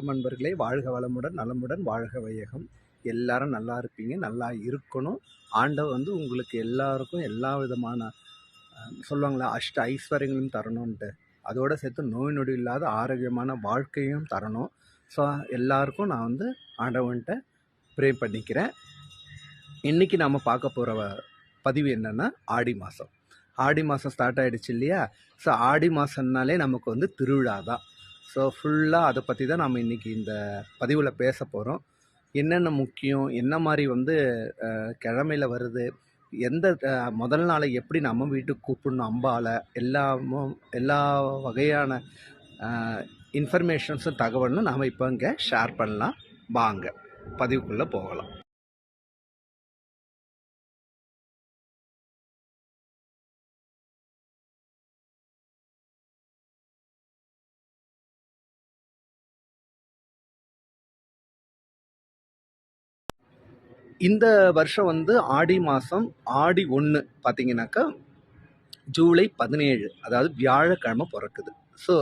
வணக்கம் நண்பர்களே. வாழ்க வளமுடன் நலமுடன் வாழ்க வையகம். எல்லாரும் நல்லா இருப்பீங்க நல்லா இருக்கணும். ஆண்டவர் வந்து உங்களுக்கு எல்லாருக்கும் எல்லா விதமான சொல்லுவாங்களா அஷ்ட ஐஸ்வர்யங்களும் தரணும்ன்ட்டு. அதோட சேர்த்து நோய் நொடி இல்லாத ஆரோக்கியமான வாழ்க்கையும் தரணும். ஸோ எல்லாருக்கும் நான் வந்து ஆண்டவன்கிட்ட ப்ரே பண்ணிக்கிறேன். இன்றைக்கி நாம் பார்க்க போகிற பதிவு என்னென்னா ஆடி மாதம் ஆடி மாதம் ஸ்டார்ட் ஆகிடுச்சு இல்லையா? ஸோ ஆடி மாதம்னாலே நமக்கு வந்து திருவிழா தான். ஸோ ஃபுல்லாக அதை பற்றி தான் நம்ம இன்றைக்கி இந்த பதிவில் பேச போகிறோம் என்னென்ன முக்கியம்? என்ன மாதிரி வந்து கிழமையில் கிழமையில வருது? எந்த முதல் நாளை எப்படி நம்ம வீட்டுக்கு கூப்பிடணும்? அம்பால எல்லாமும் எல்லா வகையான இன்ஃபர்மேஷன்ஸும் தகவலும் நாம் இப்போ இங்கே ஷேர் பண்ணலாம். வாங்க பதிவுக்குள்ளே போகலாம். இந்த வருஷம் வந்து ஆடி மாதம் ஆடி ஒன்று பார்த்தீங்கன்னாக்கா ஜூலை பதினேழு. அதாவது வியாழக்கிழமை பிறக்குது. ஸோ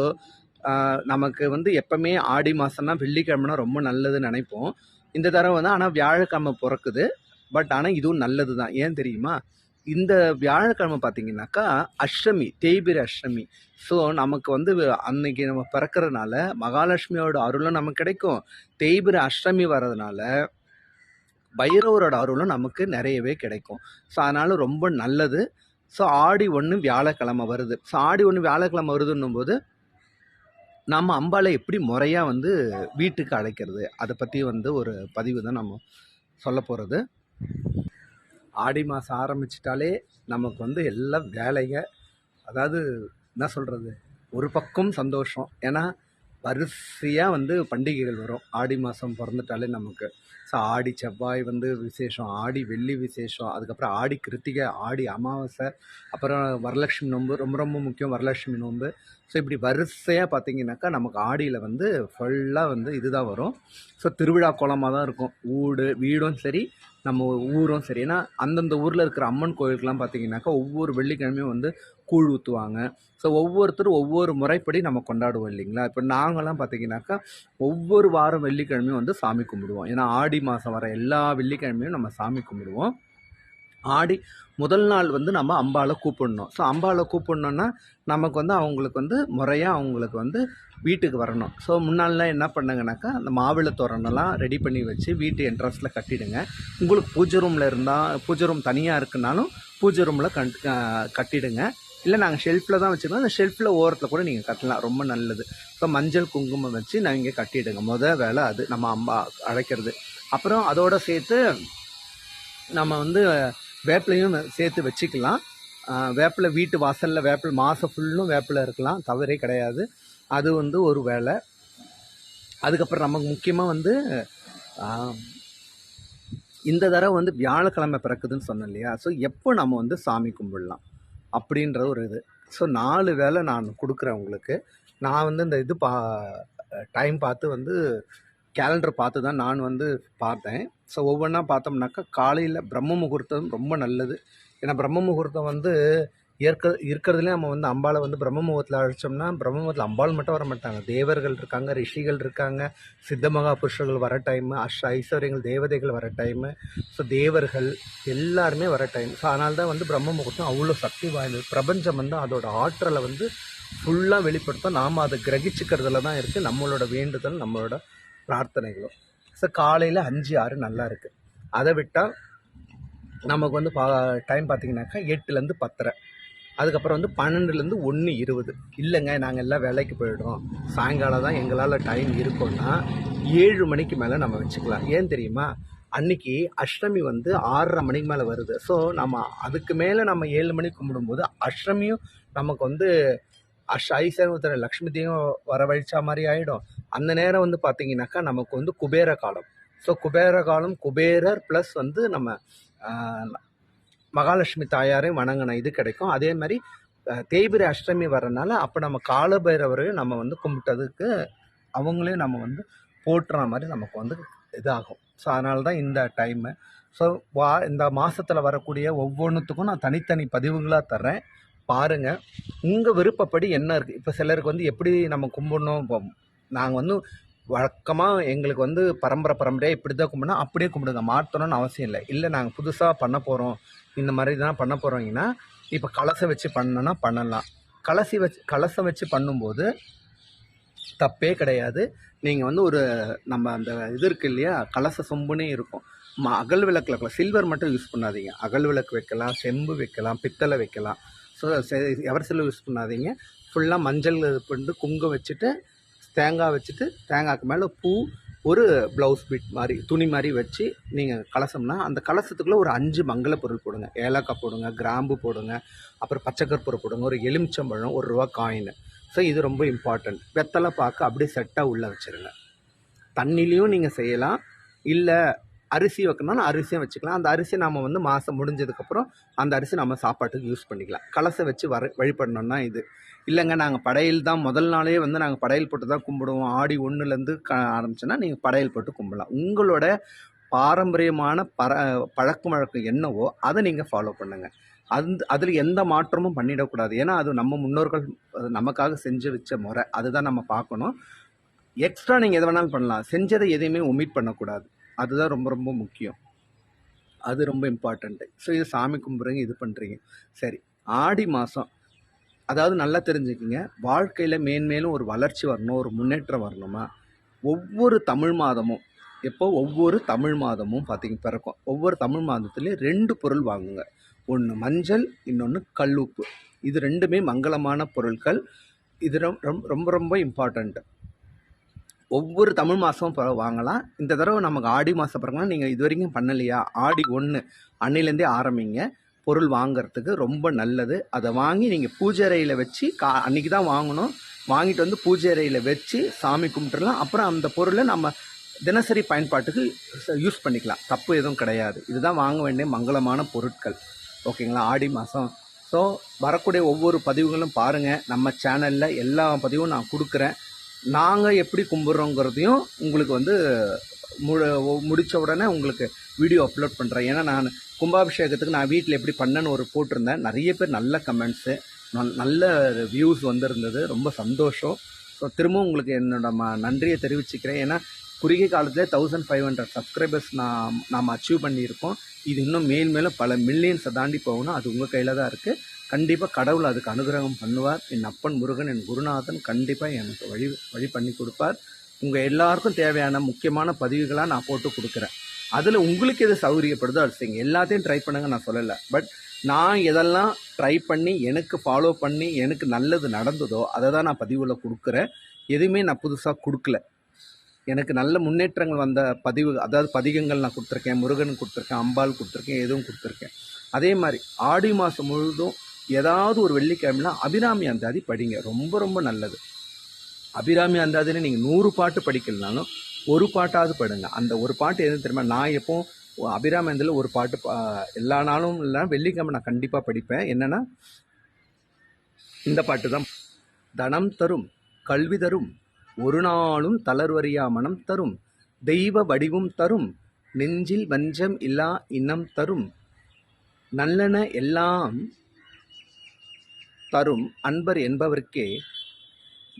நமக்கு வந்து எப்போவுமே ஆடி மாதம்னா வெள்ளிக்கிழமைனா ரொம்ப நல்லதுன்னு நினைப்போம். இந்த தடவை வந்து ஆனால் வியாழக்கிழமை பிறக்குது. பட் ஆனால் இதுவும் நல்லது தான் ஏன் தெரியுமா? இந்த வியாழக்கிழமை பார்த்தீங்கன்னாக்கா அஷ்டமி தேய்பிர அஷ்டமி. ஸோ நமக்கு வந்து அன்னைக்கு நம்ம பிறக்கறதுனால மகாலட்சுமியோட அருளும் நமக்கு கிடைக்கும். தேய்பிர அஷ்டமி வர்றதுனால பைரவரோட அருளும் நமக்கு நிறையவே கிடைக்கும். ஸோ அதனால் ரொம்ப நல்லது. ஸோ ஆடி ஒன்று வியாழக்கிழமை வருது. ஸோ ஆடி ஒன்று வியாழக்கிழமை வருதுன்னும் போது நம்ம அம்பாலை எப்படி முறையாக வந்து வீட்டுக்கு அழைக்கிறது? அதை பற்றி வந்து ஒரு பதிவு தான் நம்ம சொல்ல போகிறது ஆடி மாதம் ஆரம்பிச்சிட்டாலே நமக்கு வந்து எல்லாம் வேலைங்க அதாவது என்ன சொல்கிறது ஒரு பக்கம் சந்தோஷம். ஏன்னா வரிசையாக வந்து பண்டிகைகள் வரும். ஆடி மாதம் பிறந்துட்டாலே நமக்கு. ஸோ ஆடி செவ்வாய் வந்து விசேஷம் ஆடி வெள்ளி விசேஷம் அதுக்கப்புறம் ஆடி கிருத்திகை ஆடி அமாவாசை அப்புறம் வரலட்சுமி நோன்பு ரொம்ப ரொம்ப முக்கியம் வரலட்சுமி நோன்பு ஸோ இப்படி வரிசையாக பார்த்தீங்கன்னாக்கா நமக்கு ஆடியில் வந்து ஃபுல்லாக வந்து இதுதான் வரும். ஸோ திருவிழா கோலமாக தான் இருக்கும். ஊடு வீடும் சரி நம்ம ஊரும் சரி. ஏன்னா அந்தந்த ஊரில் இருக்கிற அம்மன் கோயிலுக்கெலாம் பார்த்தீங்கன்னாக்கா ஒவ்வொரு வெள்ளிக்கிழமையும் வந்து கூழ் ஊற்றுவாங்க ஸோ ஒவ்வொருத்தரும் ஒவ்வொரு முறைப்படி நம்ம கொண்டாடுவோம் இல்லைங்களா? இப்போ நாங்களாம் பார்த்தீங்கன்னாக்கா ஒவ்வொரு வாரம் வெள்ளிக்கிழமையும் வந்து சாமி கும்பிடுவோம். ஏன்னா ஆடி மாதம் வர எல்லா வெள்ளிக்கிழமையும் நம்ம சாமி கும்பிடுவோம். ஆடி முதல் நாள் வந்து நம்ம அம்பாவை கூப்பிடணும். ஸோ அம்பாவை கூப்பிடணுன்னா நமக்கு வந்து அவங்களுக்கு வந்து முறையாக அவங்களுக்கு வந்து வீட்டுக்கு வரணும். ஸோ முன்னாள்லாம் என்ன பண்ணுங்கனாக்கா அந்த மாவிளை தோரணெல்லாம் ரெடி பண்ணி வச்சு வீட்டு என்ட்ரன்ஸில் கட்டிடுங்க. உங்களுக்கு பூஜை ரூமில் இருந்தால் பூஜை ரூம் தனியாக இருக்குனாலும் பூஜை ரூமில் கண் கட்டிடுங்க. இல்லை நாங்கள் ஷெல்ஃபில் தான் வச்சுருக்கோம். அந்த ஷெல்ஃபில் ஓரத்தில் கூட நீங்கள் கட்டலாம். ரொம்ப நல்லது. ஸோ மஞ்சள் குங்குமம் வச்சு நான் இங்கே கட்டிடுங்க. முத வேலை அது. நம்ம அம்மா அழைக்கிறது. அப்புறம் அதோடு சேர்த்து நம்ம வந்து வேப்பிலையும் சேர்த்து வச்சுக்கலாம். வேப்பிலை வீட்டு வாசலில் வேப்பில் மாதம் ஃபுல்லும் வேப்பிலை இருக்கலாம். தவறே கிடையாது. அது வந்து ஒரு வேலை. அதுக்கப்புறம் நமக்கு முக்கியமாக வந்து இந்த தடவை வந்து வியாழக்கிழமை பிறக்குதுன்னு சொன்னேன் இல்லையா? ஸோ எப்போ நம்ம வந்து சாமி கும்பிடலாம்? அப்படின்ற ஒரு இது. ஸோ நாலு வேலை நான் கொடுக்குறேன் உங்களுக்கு. நான் வந்து இந்த இது பா டைம் பார்த்து வந்து கேலண்டர் பார்த்து தான் நான் வந்து பார்த்தேன். ஸோ ஒவ்வொன்றா பார்த்தோம்னாக்கா காலையில் பிரம்ம முகூர்த்தம் ரொம்ப நல்லது. ஏன்னா பிரம்ம முகூர்த்தம் வந்து ஏற்க இருக்கிறதுலே நம்ம வந்து அம்பாளை வந்து பிரம்ம முகூர்த்தத்தில் அழைச்சோம்னா பிரம்ம முகூர்த்தத்தில் அம்பாள் மட்டும் வர மாட்டாங்க. தேவர்கள் இருக்காங்க ரிஷிகள் இருக்காங்க. சித்த மகா புருஷர்கள் வர டைமு அஷ்ட ஐஸ்வர்யங்கள் தேவதைகள் வர டைமு ஸோ தேவர்கள் எல்லாருமே வர டைம் ஸோ அதனால தான் வந்து பிரம்ம முகூர்த்தம் அவ்வளோ சக்தி வாய்ந்தது. பிரபஞ்சம் வந்து அதோட ஆற்றலை வந்து ஃபுல்லாக வெளிப்படுத்தும். நாம் அதை கிரகிச்சுக்கிறதுல தான் இருக்குது நம்மளோட வேண்டுதல் நம்மளோட பிரார்த்தனைகளும். ஸோ காலையில் அஞ்சு ஆறு நல்லா இருக்குது அதை விட்டால் நமக்கு வந்து பா டைம் பார்த்தீங்கன்னாக்கா எட்டுலேருந்து பத்தரை. அதுக்கப்புறம் வந்து பன்னெண்டுலேருந்து ஒன்று இருபது. இல்லைங்க நாங்கள் எல்லாம் வேலைக்கு போயிடுறோம். சாயங்காலம் தான் எங்களால் டைம் இருக்கும்னா ஏழு மணிக்கு மேலே நம்ம வச்சுக்கலாம். ஏன் தெரியுமா? அன்னைக்கு அஷ்டமி வந்து ஆறரை மணிக்கு மேலே வருது. ஸோ நம்ம அதுக்கு மேலே நம்ம ஏழு மணிக்கு கும்பிடும்போது அஷ்டமியும் நமக்கு வந்து அஷ் ஐஸ்வர்யத்தில் லக்ஷ்மி தேவியும் வரவழிச்சா மாதிரி ஆகிடும் அந்த நேரம் வந்து பார்த்தீங்கன்னாக்கா நமக்கு வந்து குபேர காலம். ஸோ குபேர காலம் குபேரர் ப்ளஸ் வந்து நம்ம மகாலட்சுமி தாயாரையும் வணங்கின இது கிடைக்கும். அதே மாதிரி தேய்பிரி அஷ்டமி வரனால அப்போ நம்ம காலபைரவரையும் நம்ம வந்து கும்பிட்டதுக்கு அவங்களையும் நம்ம வந்து போற்றுற மாதிரி நமக்கு வந்து இதாகும். ஸோ அதனால தான் இந்த டைமு ஸோ வா இந்த மாதத்தில் வரக்கூடிய ஒவ்வொன்றுத்துக்கும் நான் தனித்தனி பதிவுகளாக தர்றேன். பாருங்கள் உங்கள் விருப்பப்படி என்ன இருக்குது இப்போ சிலருக்கு வந்து எப்படி நம்ம கும்பிடணும்? இப்போ நாங்கள் வந்து வழக்கமாக எங்களுக்கு வந்து பரம்பரை பரம்பரையாக இப்படி தான் கும்பிடணும். அப்படியே கும்பிடுங்க. மாற்றணும்னு அவசியம் இல்லை. இல்லை நாங்கள் புதுசாக பண்ண போகிறோம் இந்த மாதிரி தான் பண்ண போகிறோங்கன்னா இப்போ கலசை வச்சு பண்ணனா பண்ணலாம். கலசி வச்சு கலசம் வச்சு பண்ணும்போது தப்பே கிடையாது. நீங்கள் வந்து ஒரு நம்ம அந்த இது இருக்கு இல்லையா? கலச சொம்புனே இருக்கும். ம அகல் விளக்கில் சில்வர் மட்டும் யூஸ் பண்ணாதீங்க. அகல் விளக்கு வைக்கலாம் செம்பு வைக்கலாம் பித்தளை வைக்கலாம். ஸோ எவர் செல்லு யூஸ் பண்ணாதீங்க. ஃபுல்லாக மஞ்சள் இது பண்ணிட்டு குங்குமம் வச்சுட்டு தேங்காய் வச்சுட்டு தேங்காய்க்கு மேலே பூ ஒரு ப்ளவுஸ் பிட் மாதிரி துணி மாதிரி வச்சு நீங்கள் கலசம்னா அந்த கலசத்துக்குள்ளே ஒரு அஞ்சு மங்கள பொருள் போடுங்க. ஏலக்காய் போடுங்க கிராம்பு போடுங்க அப்புறம் பச்சைக்கற்பூரை போடுங்க ஒரு எலுமிச்சம்பழம் ஒரு ரூபா காயின் ஸோ இது ரொம்ப இம்பார்ட்டன்ட் வெத்தலை பார்க்க அப்படியே செட்டாக உள்ளே வச்சுருங்க. தண்ணிலையும் நீங்கள் செய்யலாம். இல்லை அரிசி வைக்கணும்னா அரிசியும் வச்சுக்கலாம். அந்த அரிசி நம்ம வந்து மாதம் முடிஞ்சதுக்கப்புறம் அந்த அரிசி நம்ம சாப்பாட்டுக்கு யூஸ் பண்ணிக்கலாம். கலசை வச்சு வர வழிபடணும்னா இது. இல்லைங்க நாங்கள் படையல் தான் முதல் நாளே வந்து நாங்கள் படையல் போட்டு தான் கும்பிடுவோம். ஆடி ஒன்றுலேருந்து க ஆரம்பிச்சோன்னா நீங்கள் படையல் போட்டு கும்பிடலாம். உங்களோட பாரம்பரியமான பர பழக்க வழக்கம் என்னவோ அதை நீங்கள் ஃபாலோ பண்ணுங்கள் அந்த அதில் எந்த மாற்றமும் பண்ணிடக்கூடாது. ஏன்னா அது நம்ம முன்னோர்கள் நமக்காக செஞ்சு வச்ச முறை. அதுதான் நம்ம பார்க்கணும். எக்ஸ்ட்ரா நீங்கள் எது வேணாலும் பண்ணலாம். செஞ்சதை எதையுமே ஒமிட் பண்ணக்கூடாது. அதுதான் ரொம்ப ரொம்ப முக்கியம். அது ரொம்ப இம்பார்ட்டண்ட்டு ஸோ இது சாமி கும்பிட்றீங்க இது பண்ணுறீங்க சரி ஆடி மாதம் அதாவது நல்லா தெரிஞ்சுக்கிங்க வாழ்க்கையில் மேன்மேலும் ஒரு வளர்ச்சி வரணும் ஒரு முன்னேற்றம் வரணுமா ஒவ்வொரு தமிழ் மாதமும் எப்போ ஒவ்வொரு தமிழ் மாதமும் பார்த்திங்க பிறக்கும். ஒவ்வொரு தமிழ் மாதத்துலேயும் ரெண்டு பொருள் வாங்குங்க. ஒன்று மஞ்சள் இன்னொன்று கல்லுப்பு. இது ரெண்டுமே மங்களமான பொருட்கள் இது ரொம்ப ரொம்ப ரொம்ப இம்பார்ட்டண்ட்டு ஒவ்வொரு தமிழ் மாதமும் பிற வாங்கலாம். இந்த தடவை நமக்கு ஆடி மாதம் பிறகுனா நீங்கள் இது வரைக்கும் பண்ணலையா? ஆடி ஒன்று அன்னிலேருந்தே ஆரம்பிங்க. பொருள் வாங்குறதுக்கு ரொம்ப நல்லது. அதை வாங்கி நீங்கள் பூஜை அறையில் வச்சு கா அன்றைக்கி தான் வாங்கணும். வாங்கிட்டு வந்து பூஜை அறையில் வச்சு சாமி கும்பிட்டுறலாம். அப்புறம் அந்த பொருளை நம்ம தினசரி பயன்பாட்டுக்கு யூஸ் பண்ணிக்கலாம். தப்பு எதுவும் கிடையாது. இதுதான் வாங்க வேண்டிய மங்களமான பொருட்கள். ஓகேங்களா? ஆடி மாதம் ஸோ வரக்கூடிய ஒவ்வொரு பதிவுகளும் பாருங்கள் நம்ம சேனலில் எல்லா பதிவும் நான் கொடுக்குறேன். நாங்கள் எப்படி கும்பிட்றோங்கிறதையும் உங்களுக்கு வந்து முழு முடித்த உடனே உங்களுக்கு வீடியோ அப்லோட் பண்ணுறேன் ஏன்னா நான் கும்பாபிஷேகத்துக்கு நான் வீட்டில் எப்படி பண்ணேன்னு ஒரு போட்டிருந்தேன். நிறைய பேர் நல்ல கமெண்ட்ஸு நல்ல வியூஸ் வந்திருந்தது. ரொம்ப சந்தோஷம். ஸோ திரும்பவும் உங்களுக்கு என்னோட ம நன்றியை தெரிவிச்சுக்கிறேன். ஏன்னா குறுகிய காலத்திலே தௌசண்ட் ஃபைவ் ஹண்ட்ரட் சப்ஸ்கிரைபர்ஸ் நான் நாம் அச்சீவ் பண்ணியிருக்கோம். இது இன்னும் மேல் மேலும் பல மில்லியன்ஸை தாண்டி போகணும் அது உங்கள் கையில் தான் இருக்குது கண்டிப்பாக கடவுள் அதுக்கு அனுகிரகம் பண்ணுவார். என் அப்பன் முருகன் என் குருநாதன் கண்டிப்பாக எனக்கு வழி வழி பண்ணி கொடுப்பார். உங்கள் எல்லாருக்கும் தேவையான முக்கியமான பதிவுகளாக நான் போட்டு கொடுக்குறேன். அதில் உங்களுக்கு எது சௌகரியப்படுதோ அது செய்யுங்க. எல்லாத்தையும் ட்ரை பண்ணுங்க நான் சொல்லலை. பட் நான் எதெல்லாம் ட்ரை பண்ணி எனக்கு ஃபாலோ பண்ணி எனக்கு நல்லது நடந்ததோ அதை தான் நான் பதிவில் கொடுக்குறேன். எதுவுமே நான் புதுசாக கொடுக்கல. எனக்கு நல்ல முன்னேற்றங்கள் வந்த பதிவு அதாவது பதிகங்கள் நான் கொடுத்துருக்கேன் முருகன் கொடுத்துருக்கேன் அம்பாள் கொடுத்துருக்கேன் எதுவும் கொடுத்துருக்கேன். அதே மாதிரி ஆடி மாதம் முழுதும் ஏதாவது ஒரு வெள்ளிக்கிழமைனா அபிராமி அந்தாதி படிங்க. ரொம்ப ரொம்ப நல்லது. அபிராமி அந்தாதின்னு நீங்கள் நூறு பாட்டு படிக்கலனாலும் ஒரு பாட்டாவது படுங்க. அந்த ஒரு பாட்டு எதுன்னு தெரியுமா? நான் எப்போ அபிராமி ஒரு பாட்டு பா- எல்லா நாளும் இல்லை வெள்ளிக்கிழமை நான் கண்டிப்பாக படிப்பேன். என்னென்னா இந்த பாட்டு தான். தனம் தரும் கல்வி தரும் ஒரு நாளும் தளர்வறியா மனம் தரும் தெய்வ வடிவும் தரும் நெஞ்சில் வஞ்சம் இல்லா இனம் தரும் நல்லன எல்லாம் தரும் அன்பர் என்பவர்க்கே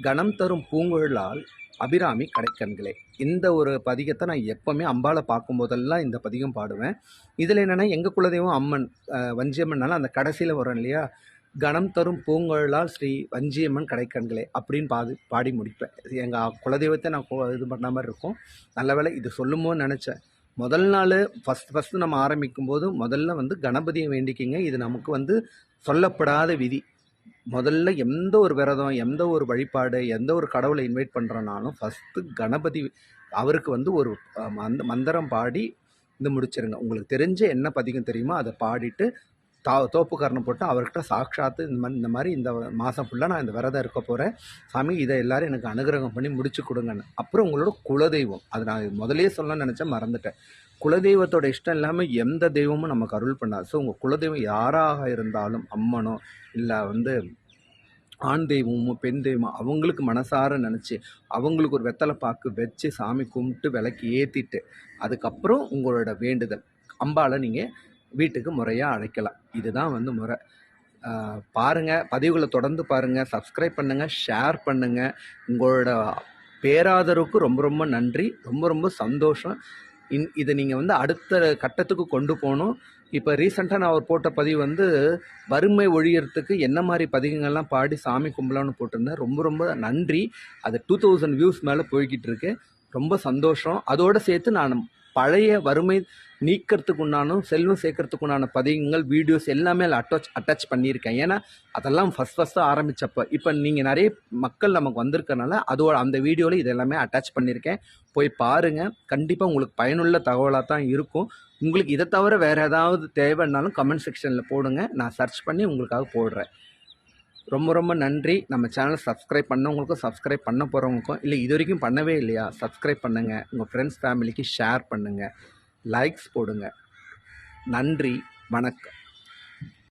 கணம் தரும் பூங்குழலால் அபிராமி கடைக்கண்களே. இந்த ஒரு பதிகத்தை நான் எப்போவுமே அம்பாளை பார்க்கும்போதெல்லாம் இந்த பதிகம் பாடுவேன். இதில் என்னென்னா எங்கள் குலதெய்வம் அம்மன் வஞ்சியம்மன்னால அந்த கடைசியில் வரும் இல்லையா? கணம் தரும் பூங்கொழலால் ஸ்ரீ வஞ்சியம்மன் கடைக்கண்களே அப்படின்னு பாது பாடி முடிப்பேன். எங்கள் குலதெய்வத்தை நான் இது பண்ண மாதிரி இருக்கும். நல்ல வேலை இது சொல்லுமோன்னு நினச்சேன். முதல் நாள் ஃபஸ்ட் ஃபஸ்ட்டு நம்ம ஆரம்பிக்கும் போது முதல்ல வந்து கணபதியை வேண்டிக்கிங்க. இது நமக்கு வந்து சொல்லப்படாத விதி. முதல்ல எந்த ஒரு விரதம் எந்த ஒரு வழிபாடு எந்த ஒரு கடவுளை இன்வைட் பண்ணுறனாலும் ஃபஸ்ட்டு கணபதி அவருக்கு வந்து ஒரு மந்த மந்திரம் பாடி இது முடிச்சிருங்க. உங்களுக்கு தெரிஞ்ச என்ன பதிகம் தெரியுமோ அதை பாடிட்டு தா தோப்புக்காரனை போட்டு அவர்கிட்ட சாட்சாத்து இந்த மாதிரி இந்த மாதிரி இந்த மாதம் ஃபுல்லாக நான் இந்த விரதம் இருக்க போகிறேன் சாமி இதை எல்லோரும் எனக்கு அனுகிரகம் பண்ணி முடிச்சு கொடுங்கன்னு. அப்புறம் உங்களோட குலதெய்வம். அது நான் முதலே சொல்லணும்னு நினச்சேன் மறந்துட்டேன். குலதெய்வத்தோட இஷ்டம் இல்லாமல் எந்த தெய்வமும் நமக்கு அருள் பண்ணாது. ஸோ உங்கள் குலதெய்வம் யாராக இருந்தாலும் அம்மனோ இல்லை வந்து ஆண் தெய்வமோ பெண் தெய்வமோ அவங்களுக்கு மனசார நினச்சி அவங்களுக்கு ஒரு வெத்தலை பாக்கு வச்சு சாமி கும்பிட்டு விளக்கு ஏற்றிட்டு அதுக்கப்புறம் உங்களோட வேண்டுதல். அம்பாளை நீங்கள் வீட்டுக்கு முறையாக அழைக்கலாம். இதுதான் வந்து முறை. பாருங்கள் பதிவுகளை தொடர்ந்து பாருங்கள் சப்ஸ்கிரைப் பண்ணுங்கள் ஷேர் பண்ணுங்கள் உங்களோட பேராதரவுக்கு ரொம்ப ரொம்ப நன்றி. ரொம்ப ரொம்ப சந்தோஷம். இன் இதை நீங்கள் வந்து அடுத்த கட்டத்துக்கு கொண்டு போகணும். இப்போ ரீசெண்டாக நான் அவர் போட்ட பதிவு வந்து வறுமை ஒழியறதுக்கு என்ன மாதிரி பதிகங்கள்லாம் பாடி சாமி கும்பலான்னு போட்டிருந்தேன். ரொம்ப ரொம்ப நன்றி. அது டூ தௌசண்ட் வியூஸ் மேலே போய்கிட்டு இருக்கு. ரொம்ப சந்தோஷம். அதோடு சேர்த்து நான் பழைய வறுமை நீக்கிறதுக்கு உண்டானும் செல்வம் சேர்க்கறதுக்கு உண்டான பதிகங்கள் வீடியோஸ் எல்லாமே அதில் அட்டாச் அட்டாச் பண்ணியிருக்கேன். ஏன்னா அதெல்லாம் ஃபஸ்ட் ஃபஸ்ட்டு ஆரம்பித்தப்போ இப்போ நீங்கள் நிறைய மக்கள் நமக்கு வந்திருக்கனால அதோட அந்த வீடியோவில் இது எல்லாமே அட்டாச் பண்ணியிருக்கேன். போய் பாருங்கள் கண்டிப்பாக உங்களுக்கு பயனுள்ள தகவலாக தான் இருக்கும். உங்களுக்கு இதை தவிர வேறு ஏதாவது தேவைன்னாலும் கமெண்ட் செக்ஷனில் போடுங்க. நான் சர்ச் பண்ணி உங்களுக்காக போடுறேன். ரொம்ப ரொம்ப நன்றி. நம்ம சேனலை சப்ஸ்கிரைப் பண்ணவங்களுக்கும் சப்ஸ்கிரைப் பண்ண போகிறவங்களுக்கும் இல்லை இது வரைக்கும் பண்ணவே இல்லையா? சப்ஸ்கிரைப் பண்ணுங்கள் உங்கள் ஃப்ரெண்ட்ஸ் ஃபேமிலிக்கு ஷேர் பண்ணுங்கள் லைக்ஸ் போடுங்க. நன்றி. வணக்கம்.